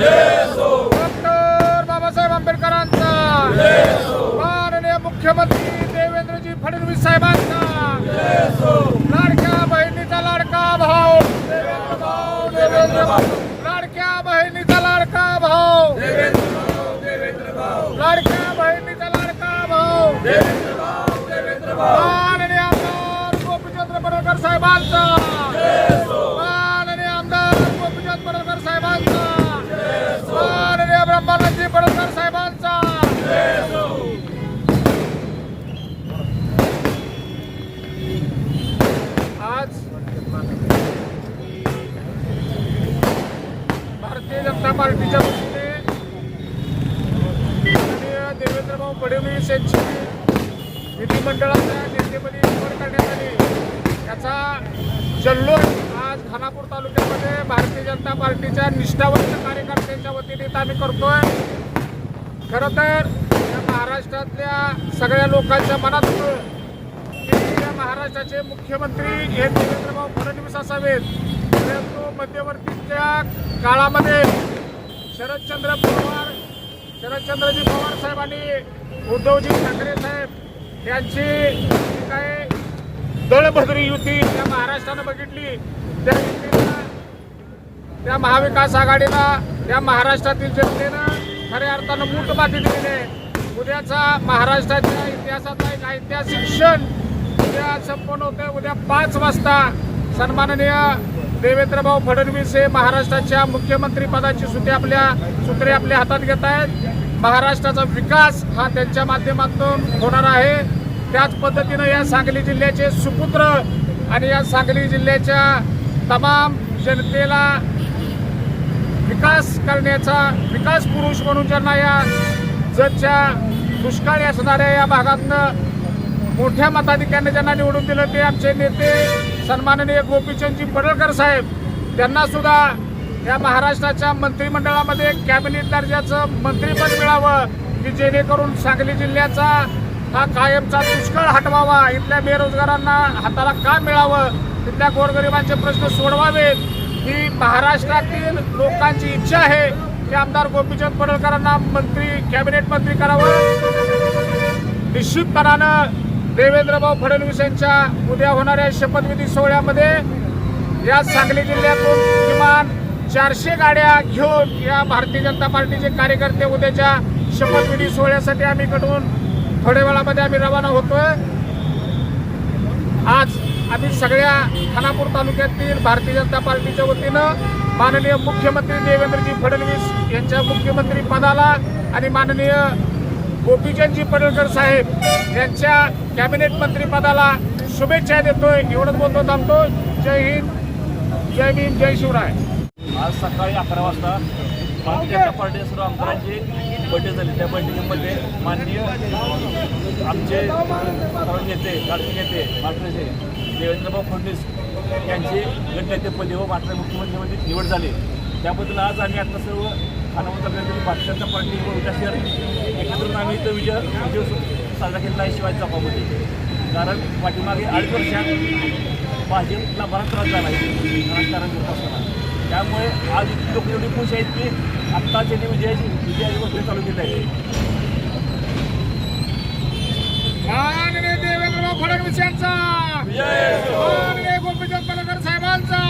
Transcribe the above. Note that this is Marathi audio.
डॉक्टर बाबासाहेब आंबेडकरांचा. माननीय मुख्यमंत्री देवेंद्रजी फडणवीस साहेबांचा. लाडक्या बहिणीचा लाडका भाऊ. लाडक्या बहिणीचा लाडका भाऊ. लाडक्या बहिणीचा लाडका भाऊ. सत्ता पार्टीच्या वतीने देवेंद्रभाऊ फडणवीस यांची विधिमंडळाच्या नेतेपदी निवड करण्यात आली. याचा जल्लोष आज खानापूर तालुक्यामध्ये भारतीय जनता पार्टीच्या निष्ठावंत कार्यकर्त्यांच्या वतीने इथं आम्ही करतोय. खरं तर या महाराष्ट्रातल्या सगळ्या लोकांच्या मनात की या महाराष्ट्राचे मुख्यमंत्री हे देवेंद्रभाऊ फडणवीस असावेत. परंतु मध्यवर्तीच्या काळामध्ये शरदचंद्र पवार शरदचंद्रजी पवार साहेब आणि उद्धवजी ठाकरे साहेब यांची जी काय दळभद्री युती त्या महाराष्ट्रानं बघितली त्या युतीला त्या महाविकास आघाडीनं त्या महाराष्ट्रातील जनतेनं खऱ्या अर्थानं मूठ बाकी दिलेली आहे. उद्याचा महाराष्ट्राच्या इतिहासातला एक ऐतिहासिक क्षण उद्या संपन्न होतं उद्या पाच वाजता सन्माननीय देवेंद्रभाऊ फडणवीस हे महाराष्ट्राच्या मुख्यमंत्रीपदाची सुद्धा आपल्या सूत्रे आपल्या हातात घेत आहेत. महाराष्ट्राचा विकास हा त्यांच्या माध्यमातून होणार आहे. त्याच पद्धतीनं या सांगली जिल्ह्याचे सुपुत्र आणि या सांगली जिल्ह्याच्या तमाम जनतेला विकास करण्याचा विकास पुरुष म्हणून ज्यांना या जगच्या दुष्काळी असणाऱ्या या भागातनं मोठ्या मताधिक्याने ज्यांना निवडून दिलं ते आमचे नेते सन्माननीय गोपीचंदजी पडळकर साहेब त्यांना सुद्धा या महाराष्ट्राच्या मंत्रिमंडळामध्ये कॅबिनेट दर्जाचं मंत्रीपद मिळावं की जेणेकरून सांगली जिल्ह्याचा हा कायमचा दुष्काळ हटवावा इथल्या बेरोजगारांना हाताला काम मिळावं तिथल्या गोरगरिबांचे प्रश्न सोडवावेत ही महाराष्ट्रातील लोकांची इच्छा आहे की आमदार गोपीचंद पडळकरांना मंत्री कॅबिनेट मंत्री करावं. निश्चितपणानं देवेंद्रभाऊ फडणवीस यांच्या उद्या होणाऱ्या शपथविधी सोहळ्यामध्ये या सांगली जिल्ह्यातून किमान चारशे गाड्या घेऊन या भारतीय जनता पार्टीचे कार्यकर्ते उद्याच्या शपथविधी सोहळ्यासाठी आम्ही कडून थोड्या वेळामध्ये आम्ही रवाना होतोय. आज आम्ही सगळ्या खानापूर तालुक्यातील भारतीय जनता पार्टीच्या वतीनं माननीय मुख्यमंत्री देवेंद्रजी फडणवीस यांच्या मुख्यमंत्री पदाला आणि माननीय गोपीचंदजी पडळकर साहेब यांच्या कॅबिनेट मंत्री पदाला शुभेच्छा देतोय. एवढंच बोलतो थांबतो. जय हिंद. जय भीम जय शिवराय. आज सकाळी अकरा वाजता भारतीय जनता पार्टी सर्व आमदारांची बैठक झाली. त्या बैठकीमध्ये माननीय आमचे नेते लाडके नेते महाराष्ट्राचे देवेंद्रभाऊ फडणवीस यांची गटनेतेपदी व महाराष्ट्र मुख्यमंत्रीपदी निवड झाली. त्याबद्दल आज आम्ही आता सर्व खानापूर तालुक्यातील जनता पार्टी व विकास शहर एकत्र येऊन आम्ही इथं विजय विजय साजरा केलेला आहे शिवाजी चौकामध्ये. कारण पाठीमागे अडीच वर्षात भाजपला बराच त्रास झाला आहे. राजकारण करत असताना. त्यामुळे आज इतकी लोक एवढी खुश आहेत की आत्ता त्यांनी विजयाची विजयाची गोष्ट चालू केली आहे. माननीय देवेंद्रभाऊ फडणवीस यांचा. माननीय गोपीचंद पडळकर साहेबांचा.